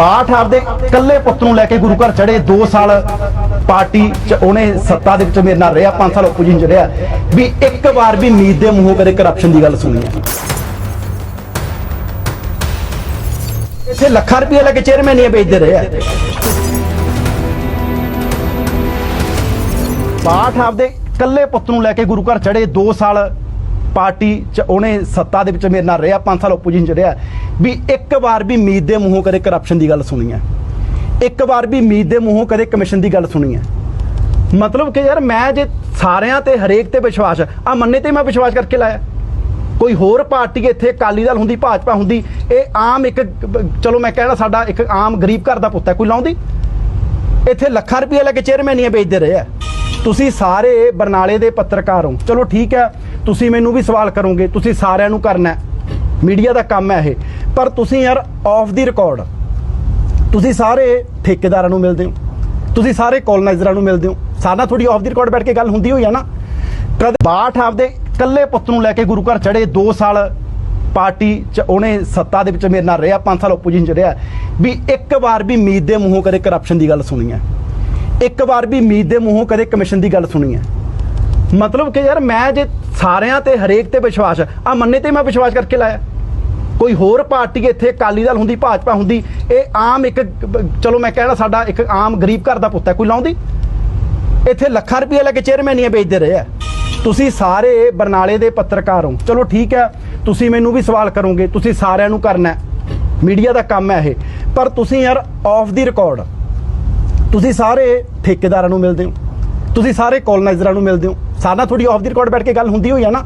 ਬਾਠ ਆਪਦੇ ਕੱਲੇ ਪੁੱਤ ਨੂੰ ਲੈ ਕੇ ਗੁਰੂ ਘਰ ਚੜੇ 2 ਸਾਲ ਪਾਰਟੀ ਚ ਉਹਨੇ ਸੱਤਾ ਦੇ ਵਿੱਚ ਮੇਰੇ ਨਾਲ ਰਿਹਾ 5 ਸਾਲ ਓਪੋਜੀਸ਼ਨ ਚ ਰਿਹਾ। ਵੀ ਇੱਕ ਵਾਰ ਵੀ ਮੀਤ ਦੇ ਮੂੰਹੋਂ ਕਦੇ ਕਰਪਸ਼ਨ ਦੀ ਗੱਲ ਸੁਣੀ ਹੈ ਇੱਥੇ ਲੱਖਾਂ ਰੁਪਏ ਲੈ ਕੇ ਚੇਅਰਮੈਨ ਨਹੀਂ ਵੇਚਦੇ ਰਹੇ ਆ। ਬਾਠ ਆਪਦੇ ਕੱਲੇ ਪੁੱਤ ਨੂੰ ਲੈ ਕੇ ਗੁਰੂ ਘਰ ਚੜੇ 2 ਸਾਲ ਪਾਰਟੀ ਚ ਉਹਨੇ ਸੱਤਾ ਦੇ ਵਿੱਚ ਮੇਰੇ ਨਾਲ ਰਿਹਾ 5 ਸਾਲ ਓਪੋਜੀਸ਼ਨ ਚ ਰਿਹਾ, ਵੀ ਇੱਕ ਵਾਰ ਵੀ ਮੀਤ ਦੇ ਮੂੰਹੋਂ ਕਦੇ ਕਰਪਸ਼ਨ ਦੀ ਗੱਲ ਸੁਣੀ ਹੈ। ਇੱਕ ਵਾਰ ਵੀ ਮੀਤ ਦੇ ਮੂੰਹੋਂ ਕਦੇ ਕਮਿਸ਼ਨ ਦੀ ਗੱਲ ਸੁਣੀ ਹੈ। ਮਤਲਬ ਕਿ ਯਾਰ ਮੈਂ ਜੇ ਸਾਰਿਆਂ ਤੇ ਹਰੇਕ ਤੇ ਵਿਸ਼ਵਾਸ ਆ ਮੰਨੇ ਤੇ ਮੈਂ ਵਿਸ਼ਵਾਸ ਕਰਕੇ ਲਾਇਆ। ਕੋਈ ਹੋਰ ਪਾਰਟੀ ਇੱਥੇ ਅਕਾਲੀ ਦਲ ਹੁੰਦੀ, ਭਾਜਪਾ ਹੁੰਦੀ, ਇਹ ਆਮ ਇੱਕ, ਚਲੋ ਮੈਂ ਕਹਿਣਾ ਸਾਡਾ ਇੱਕ ਆਮ ਗਰੀਬ ਘਰ ਦਾ ਪੁੱਤ ਹੈ, ਕੋਈ ਲਾਉਂਦੀ? ਇੱਥੇ ਲੱਖਾਂ ਰੁਪਏ ਲੈ ਕੇ ਚੇਅਰਮੈਨ ਨਹੀਂ ਵੇਚਦੇ ਰਹੇ ਆ। ਤੁਸੀਂ ਸਾਰੇ ਬਰਨਾਲੇ ਦੇ ਪੱਤਰਕਾਰ ਹੋ। ਚਲੋ ਠੀਕ ਹੈ ਤੁਸੀਂ ਮੈਨੂੰ ਵੀ ਸਵਾਲ ਕਰੋਗੇ, ਤੁਸੀਂ ਸਾਰਿਆਂ ਨੂੰ ਕਰਨਾ ਮੀਡੀਆ ਦਾ ਕੰਮ ਹੈ ਇਹ। ਪਰ ਤੁਸੀਂ ਯਾਰ ਆਫ ਦੀ ਰਿਕਾਰਡ ਤੁਸੀਂ ਸਾਰੇ ਠੇਕੇਦਾਰਾਂ ਨੂੰ ਮਿਲਦੇ ਹੋ। ਤੁਸੀਂ ਸਾਰੇ ਕੋਲਨਾਈਜ਼ਰਾਂ ਨੂੰ ਮਿਲਦੇ ਹੋ। ਸਾਡਾ ਤੁਹਾਡੀ ਆਫ ਦੀ ਰਿਕਾਰਡ ਬੈਠ ਕੇ ਗੱਲ ਹੁੰਦੀ ਹੋਈ ਆ ਨਾ। ਕਦੇ ਬਾਠ ਆਪਦੇ ਇਕੱਲੇ ਪੁੱਤ ਨੂੰ ਲੈ ਕੇ ਗੁਰੂ ਘਰ ਚੜੇ 2 ਸਾਲ ਪਾਰਟੀ ਚ ਉਹਨੇ ਸੱਤਾ ਦੇ ਵਿੱਚ ਮੇਰੇ ਨਾਲ ਰਿਹਾ 5 ਸਾਲ ਓਪੋਜੀਸ਼ਨ ਚ ਰਿਹਾ, ਵੀ ਇੱਕ ਵਾਰ ਵੀ ਮੀਤ ਦੇ ਮੂੰਹੋਂ ਕਦੇ ਕਰਪਸ਼ਨ ਦੀ ਗੱਲ ਸੁਣੀ ਹੈ। ਇੱਕ ਵਾਰ ਵੀ ਮੀਤ ਦੇ ਮੂੰਹੋਂ ਕਦੇ ਕਮਿਸ਼ਨ ਦੀ ਗੱਲ ਸੁਣੀ ਹੈ। ਮਤਲਬ ਕਿ ਯਾਰ ਮੈਂ ਜੇ ਸਾਰਿਆਂ ਤੇ ਹਰੇਕ ਤੇ ਵਿਸ਼ਵਾਸ ਆ ਮੰਨੇ ਤੇ ਮੈਂ ਵਿਸ਼ਵਾਸ ਕਰਕੇ ਲਾਇਆ। ਕੋਈ ਹੋਰ ਪਾਰਟੀ ਇੱਥੇ ਅਕਾਲੀ ਦਲ ਹੁੰਦੀ, ਭਾਜਪਾ ਹੁੰਦੀ, ਇਹ ਆਮ ਇੱਕ ਚਲੋ ਮੈਂ ਕਹਿਣਾ ਸਾਡਾ ਇੱਕ ਆਮ ਗਰੀਬ ਘਰ ਦਾ ਪੁੱਤ ਹੈ, ਕੋਈ ਲਾਉਂਦੀ? ਇੱਥੇ ਲੱਖਾਂ ਰੁਪਏ ਲੈ ਕੇ ਚੇਅਰਮੈਨੀਆਂ ਵੇਚਦੇ ਰਹੇ ਆ। ਤੁਸੀਂ ਸਾਰੇ ਬਰਨਾਲੇ ਦੇ ਪੱਤਰਕਾਰ ਹੋ। ਚਲੋ ਠੀਕ ਹੈ, ਤੁਸੀਂ ਮੈਨੂੰ ਵੀ ਸਵਾਲ ਕਰੋਗੇ, ਤੁਸੀਂ ਸਾਰਿਆਂ ਨੂੰ ਕਰਨਾ ਮੀਡੀਆ ਦਾ ਕੰਮ ਹੈ ਇਹ। ਪਰ ਤੁਸੀਂ ਯਾਰ ਆਫ ਦੀ ਰਿਕਾਰਡ ਤੁਸੀਂ ਸਾਰੇ ਠੇਕੇਦਾਰਾਂ ਨੂੰ ਮਿਲਦੇ ਹੋ। ਤੁਸੀਂ ਸਾਰੇ ਕੋਲੋਨਾਈਜ਼ਰਾਂ ਨੂੰ ਮਿਲਦੇ ਹੋ। ਸਾਡਾ ਤੁਹਾਡੀ ਆਫ ਦੀ ਰਿਕਾਰਡ ਬੈਠ ਕੇ ਗੱਲ ਹੁੰਦੀ ਹੋਈ ਹੈ ਨਾ।